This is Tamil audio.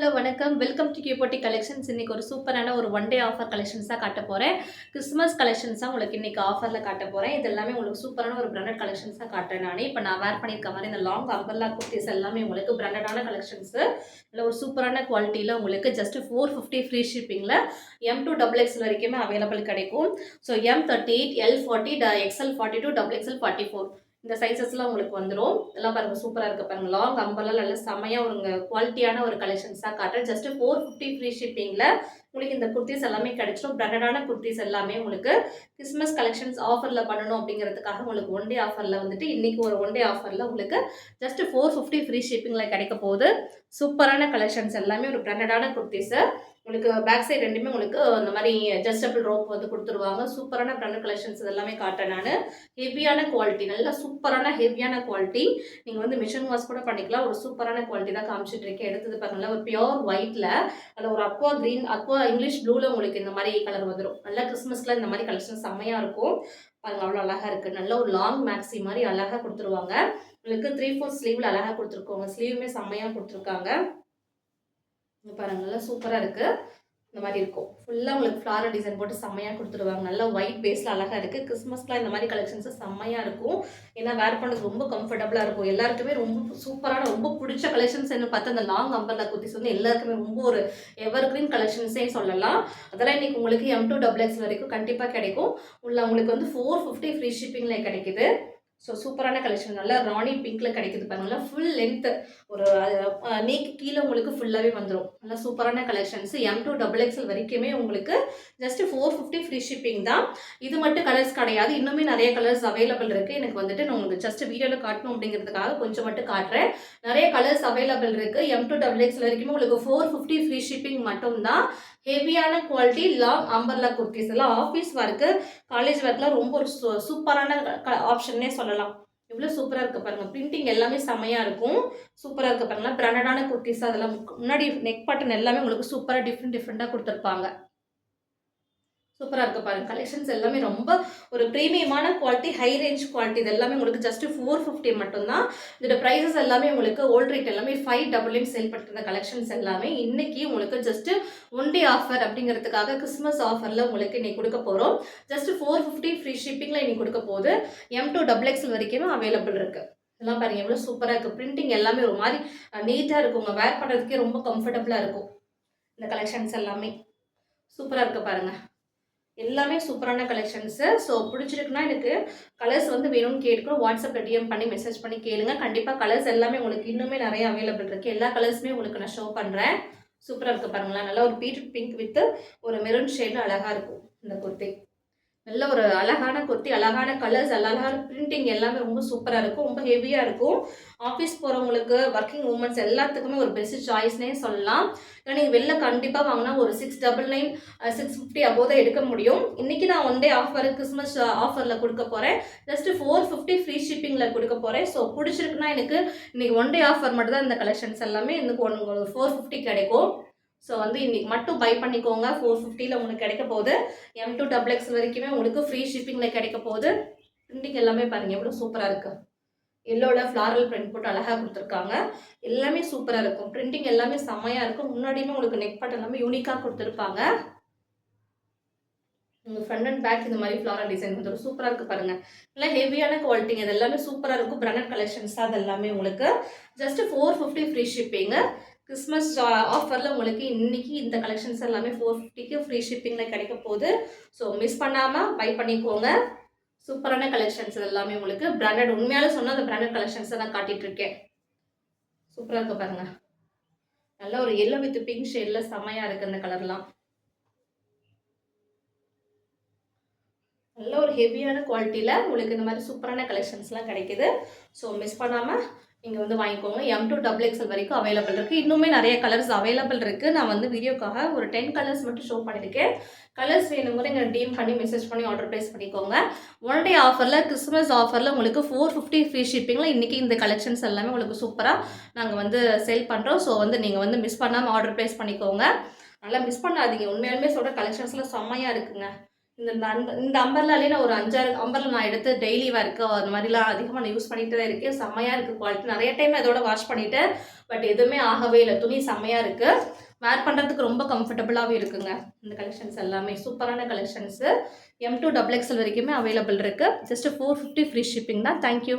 ஹலோ வணக்கம். வெல்கம் டு கியூபோட்டி கலெக்ஷன்ஸ் இன்னைக்கு ஒரு சூப்பரான ஒரு ஒன் டே ஆஃபர் கலெக்ஷன்ஸ் தான் காட்ட போகிறேன் கிறிஸ்மஸ் கலெக்ஷன்ஸ் தான் உங்களுக்கு இன்றைக்கி ஆஃபரில் காட்ட போகிறேன் இது எல்லாமே உங்களுக்கு சூப்பரான ஒரு பிராண்டட் கலெக்ஷன்ஸ் தான் காட்டுறேன் நானே. இப்போ நான் வேர் பண்ணியிருக்க மாதிரி இந்த லாங் அம்பர்லா குர்த்திஸ் எல்லாமே உங்களுக்கு பிராண்டடான கலெக்ஷன்ஸு இல்லை ஒரு சூப்பரான குவாலிட்டியில் உங்களுக்கு ஜஸ்ட் ஃபோர் ஃபிஃப்டி ஃப்ரீ ஷிப்பிங்கில் எம் டூ டபுள் எக்ஸ் வரைக்குமே அவைலபிள் கிடைக்கும். So M thirty eight L forty ட XL forty two double XL forty four இந்த சைஸஸ்லாம் உங்களுக்கு வந்துடும் எல்லாம் பாருங்க சூப்பராக இருக்க பாருங்க. லாங் அம்பர்லாம் நல்ல செமையாக ஒரு குவாலிட்டியான ஒரு கலெக்ஷன்ஸாக காட்டுறேன். ஜஸ்ட் ஃபோர் ஃபிஃப்டி ஃப்ரீ ஷிப்பிங்கில் உங்களுக்கு இந்த குர்த்திஸ் எல்லாமே கிடைச்சிடும் பிராண்டடான குர்த்திஸ் எல்லாமே உங்களுக்கு கிறிஸ்மஸ் கலெக்ஷன்ஸ் ஆஃபரில் பண்ணணும் அப்படிங்கிறதுக்காக உங்களுக்கு ஒன் டே ஆஃபரில் வந்துட்டு இன்றைக்கி ஒரு ஒன் டே ஆஃபரில் உங்களுக்கு ஜஸ்ட் ஃபோர் ஃபிஃப்டி ஃப்ரீ ஷிப்பிங்கில் கிடைக்க போகுது. சூப்பரான கலெக்ஷன்ஸ் எல்லாமே ஒரு பிராண்டடான குர்த்திஸு. உங்களுக்கு பேக் சைடு ரெண்டுமே உங்களுக்கு இந்த மாதிரி அட்ஜஸ்டபிள் ரோப் வந்து கொடுத்துருவாங்க. சூப்பரான ப்ரண்ட் கலெக்ஷன்ஸ் இதெல்லாமே காட்டேன் நான். ஹெவியான குவாலிட்டி நல்லா சூப்பரான ஹெவியான குவாலிட்டி நீங்கள் வந்து மிஷின் வாஷ் கூட பண்ணிக்கலாம். ஒரு சூப்பரான குவாலிட்டி தான் காமிச்சிட்டு இருக்கேன். எடுத்தது பாருங்களா ஒரு பியோர் ஒயிட்டில் அதில் ஒரு அக்வா க்ரீன் அக்வா இங்கிலீஷ் ப்ளூவில் உங்களுக்கு இந்த மாதிரி கலர் வந்துடும் நல்லா கிறிஸ்மஸ்ல இந்த மாதிரி கலெக்ஷன் செம்மையாக இருக்கும். பாருங்க அவ்வளோ அழகாக இருக்குது நல்ல ஒரு லாங் மேக்ஸி மாதிரி அழகாக கொடுத்துருவாங்க. உங்களுக்கு த்ரீ ஃபோர் ஸ்லீவில் அழகாக கொடுத்துருக்கோங்க. ஸ்லீவுமே செம்மையாக கொடுத்துருக்காங்க. இங்கே பாருங்க நல்லா சூப்பராக இருக்குது இந்த மாதிரி இருக்கும். ஃபுல்லாக உங்களுக்கு ஃப்ளாரல் டிசைன் போட்டு செம்மையாக கொடுத்துருவாங்க நல்லா ஒயிட் பேஸில் அழகாக இருக்குது கிறிஸ்மஸ்க்குலாம் இந்த மாதிரி கலெக்ஷன்ஸ் செம்மையாக இருக்கும். ஏன்னா வேர் பண்ணுறது ரொம்ப கம்ஃபர்டபுளாக இருக்கும். எல்லாருக்குமே ரொம்ப சூப்பரான ரொம்ப பிடிச்ச கலெக்ஷன்ஸ் என்ன பார்த்தா அந்த லாங் அம்பர்ல குத்திஸ் வந்து எல்லாருக்குமே ரொம்ப ஒரு எவர் கிரீன் கலெக்ஷன்ஸே சொல்லலாம். அதெல்லாம் இன்னைக்கு உங்களுக்கு எம் டூ டபுள் எக்ஸ் வரைக்கும் கண்டிப்பாக கிடைக்கும். உள்ள உங்களுக்கு வந்து ஃபோர் ஃபிஃப்டி ஃப்ரீ ஷிப்பிங்கில் கிடைக்குது. ஸோ சூப்பரான கலெக்ஷன் நல்லா ராணி பிங்க்கில் கிடைக்குது பாருங்களா ஃபுல் லென்த்து ஒரு நேக்கு கீழே உங்களுக்கு ஃபுல்லாகவே வந்துடும் நல்லா சூப்பரான collections M to double XL வரைக்குமே உங்களுக்கு just four fifty free shipping தான். இது மட்டும் கலர்ஸ் கிடையாது. இன்னுமே நிறைய கலர்ஸ் அவைலபிள் இருக்குது எனக்கு வந்துட்டு நான் உங்களுக்கு ஜஸ்ட் வீடியோவில் காட்டணும் அப்படிங்கிறதுக்காக கொஞ்சம் மட்டும் காட்டுறேன். நிறைய கலர்ஸ் அவைலபிள் இருக்குது எம் டூ டபுள் எக்ஸல் வரைக்குமே உங்களுக்கு ஃபோர் ஃபிஃப்டி ஃப்ரீ ஷிப்பிங் மட்டும்தான். ஹெவியான குவாலிட்டி லாங் அம்பர்லா குர்த்திஸ் எல்லாம் ஆஃபீஸ் ஒர்க்கு காலேஜ் ஒர்க்லாம் ரொம்ப ஒரு சூ- சூப்பரான ஆப்ஷன்னே சொல்லலாம். இவ்வளோ சூப்பராக இருக்குது பாருங்கள் பிரிண்டிங் எல்லாமே செமையாக இருக்கும். சூப்பராக இருக்குது பாருங்கள் பிராண்டடான குர்த்திஸ் அதெல்லாம் முன்னாடி நெக் பட்டன் எல்லாமே உங்களுக்கு சூப்பராக டிஃப்ரெண்ட் டிஃப்ரெண்ட்டாக கொடுத்துருப்பாங்க. சூப்பராக இருக்குது பாருங்க. கலெக்ஷன்ஸ் எல்லாமே ரொம்ப ஒரு ப்ரீமியமான குவாலிட்டி ஹை ரேஞ்ச் குவாலிட்டி இது எல்லாமே உங்களுக்கு ஜஸ்ட் ஃபோர் ஃபிஃப்டி மட்டும்தான். இதோட ப்ரைஸஸ் எல்லாமே உங்களுக்கு ஓல்ட் ரேட் எல்லாமே ஃபைவ் டபுள்யூம் சேல் பண்ணுற கலெக்ஷன்ஸ் எல்லாமே இன்னைக்கு உங்களுக்கு ஜஸ்ட் ஒன் டே ஆஃபர் அப்படிங்கிறதுக்காக கிறிஸ்மஸ் ஆஃபரில் உங்களுக்கு இன்னைக்கு கொடுக்க போகிறோம் ஜஸ்ட் ஃபோர் ஃபிஃப்டி ஃப்ரீ ஷிப்பிங்கில் இன்னைக்கு கொடுக்க போகுது. எம் டூ டபுள் எக்ஸ் வரைக்குமே அவைலபிள் இருக்குது இதெல்லாம் பாருங்கள் எவ்வளோ சூப்பராக இருக்குது பிரிண்டிங் எல்லாமே ஒரு மாதிரி நீட்டாக இருக்கும். உங்கள் வேர் பண்ணுறதுக்கே ரொம்ப கம்ஃபர்டபுளாக இருக்கும். இந்த கலெக்ஷன்ஸ் எல்லாமே. சூப்பராக இருக்குது பாருங்கள் எல்லாமே சூப்பரான கலெக்ஷன்ஸு ஸோ பிடிச்சிருக்குன்னா எனக்கு கலர்ஸ் வந்து வேணும்னு கேட்குறோம் வாட்ஸ்அப்பில் டிஎம் பண்ணி மெசேஜ் பண்ணி கேளுங்க. கண்டிப்பாக கலர்ஸ் எல்லாமே உங்களுக்கு இன்னுமே நிறைய அவைலபிள் இருக்குது எல்லா கலர்ஸுமே உங்களுக்கு நான் ஷோ பண்ணுறேன் சூப்பராக இருக்குது பாருங்களேன். நல்லா ஒரு பீட்ரூட் பிங்க் வித் ஒரு மெரூன் ஷேடில் அழகாக இருக்கும் இந்த குர்த்தி. நல்ல ஒரு அழகான குர்த்தி அழகான கலர்ஸ் அழகான பிரிண்டிங் எல்லாமே ரொம்ப சூப்பராக இருக்கும். ரொம்ப ஹெவியாக இருக்கும். ஆஃபீஸ் போகிறவங்களுக்கு ஒர்க்கிங் உமன்ஸ் எல்லாத்துக்குமே ஒரு பெஸ்ட் சாய்ஸ்னே சொல்லலாம். ஏன்னா நீங்கள் வெளில கண்டிப்பாக வாங்கினா ஒரு six double nine six fifty அப்போ தான் எடுக்க முடியும். இன்றைக்கி நான் ஒன் டே ஆஃபர் கிறிஸ்மஸ் ஆஃபரில் கொடுக்க போகிறேன் ஜஸ்ட் ஃபோர் ஃபிஃப்டி ஃப்ரீ ஷிப்பிங்கில் கொடுக்க போகிறேன் ஸோ பிடிச்சிருக்குன்னா எனக்கு இன்றைக்கி ஒன் டே ஆஃபர் மட்டும் தான் இந்த கலெக்ஷன்ஸ் எல்லாமே. எனக்கு ஒன் ஒரு ஃபோர் ஃபிஃப்டி கிடைக்கும். ஸோ வந்து இன்னைக்கு மட்டும் பை பண்ணிக்கோங்க. ஃபோர் ஃபிஃப்டியில் உங்களுக்கு கிடைக்க போகுது. எம் டூ டபுள் எக்ஸ் வரைக்குமே உங்களுக்கு ஃப்ரீ ஷிப்பிங்கில் கிடைக்க போகுது. பிரிண்டிங் எல்லாமே பாருங்கள் எவ்வளோ சூப்பராக இருக்குது எல்லோட ஃப்ளாரல் பிரிண்ட் போட்டு அழகாக கொடுத்துருக்காங்க. எல்லாமே சூப்பராக இருக்கும். பிரிண்டிங் எல்லாமே செம்மையாக இருக்கும். முன்னாடியுமே உங்களுக்கு நெக் பட் எல்லாமே யூனிக்காக கொடுத்துருப்பாங்க. உங்கள் ஃப்ரண்ட் அண்ட் பேக் இந்த மாதிரி ஃப்ளாரல் டிசைன் வந்துடும் சூப்பராக இருக்குது பாருங்கள் நல்லா ஹெவியான குவாலிட்டிங்க இது எல்லாமே சூப்பராக இருக்கும். பிராண்டட் கலெக்ஷன்ஸ் அது எல்லாமே உங்களுக்கு. Just four fifty free shipping Christmas ஆஃபரில் uh, உங்களுக்கு இன்னைக்கு இந்த கலெக்ஷன்ஸ் எல்லாமே ஃபோர் ஃபிஃப்டிக்கு ஃப்ரீ ஷிப்பிங்கில் கிடைக்க போகுது. ஸோ மிஸ் பண்ணாமல் பை பண்ணிக்கோங்க. சூப்பரான கலெக்ஷன்ஸ் எல்லாமே உங்களுக்கு. பிராண்டட் உண்மையாலே சொன்னால் அந்த பிராண்டட் கலெக்ஷன்ஸை நான் காட்டிட்டு இருக்கேன். சூப்பராக இருக்கு பாருங்க. நல்ல ஒரு எல்லோ வித் பிங்க் ஷேடில் செமையாக இருக்குது அந்த கலர்லாம் நல்ல ஒரு ஹெவியான குவாலிட்டியில் உங்களுக்கு இந்த மாதிரி சூப்பரான கலெக்ஷன்ஸ்லாம் கிடைக்குது. ஸோ மிஸ் பண்ணாமல் நீங்கள் வந்து வாங்கிக்கோங்க. எம் டூ டபுள் எக்ஸல் வரைக்கும் அவைலபிள் இருக்குது இன்னுமே நிறைய கலர்ஸ் அவைலபிள் இருக்குது நான் வந்து வீடியோக்காக ஒரு டென் கலர்ஸ் மட்டும் ஷோ பண்ணியிருக்கேன். கலர்ஸ் வேணுங்கிற எங்கள் டீம் பண்ணி மெசேஜ் பண்ணி ஆர்டர் ப்ளேஸ் பண்ணிக்கோங்க. ஒன் டே ஆஃபரில் கிறிஸ்மஸ் ஆஃபரில் உங்களுக்கு ஃபோர் ஃபிஃப்டி ஃப்ரீ ஷிப்பிங்கில் இன்றைக்கி இந்த கலெக்ஷன்ஸ் எல்லாமே உங்களுக்கு சூப்பராக நாங்கள் வந்து சேல் பண்ணுறோம் ஸோ வந்து நீங்கள் வந்து மிஸ் பண்ணாமல் ஆர்டர் ப்ளேஸ் பண்ணிக்கோங்க. நல்லா மிஸ் பண்ணாதீங்க. உண்மையாலுமே சொல்கிற கலெக்ஷன்ஸ்லாம் செம்மையாக இருக்குங்க. இந்த இந்த அந்த- இந்த அம்பர்லாலே நான் ஒரு அஞ்சாறு அம்பர்ல நான் எடுத்து டெய்லி ஒர்க்கு அந்த மாதிரிலாம் அதிகமாக நான் யூஸ் பண்ணிட்டு தான் இருக்கேன். செம்மையாக இருக்குது குவாலிட்டி நிறைய டைம் அதோட வாஷ் பண்ணிவிட்டேன் பட் எதுவுமே ஆகவே இல்லை. துணி செம்மையாக இருக்குது வேர் பண்ணுறதுக்கு ரொம்ப கம்ஃபர்டபுளாகவே இருக்குங்க. இந்த கலெக்ஷன்ஸ் எல்லாமே. சூப்பரான collections M to double XL வரைக்குமே அவைலபிள் இருக்குது just four fifty free shipping தான். Thank you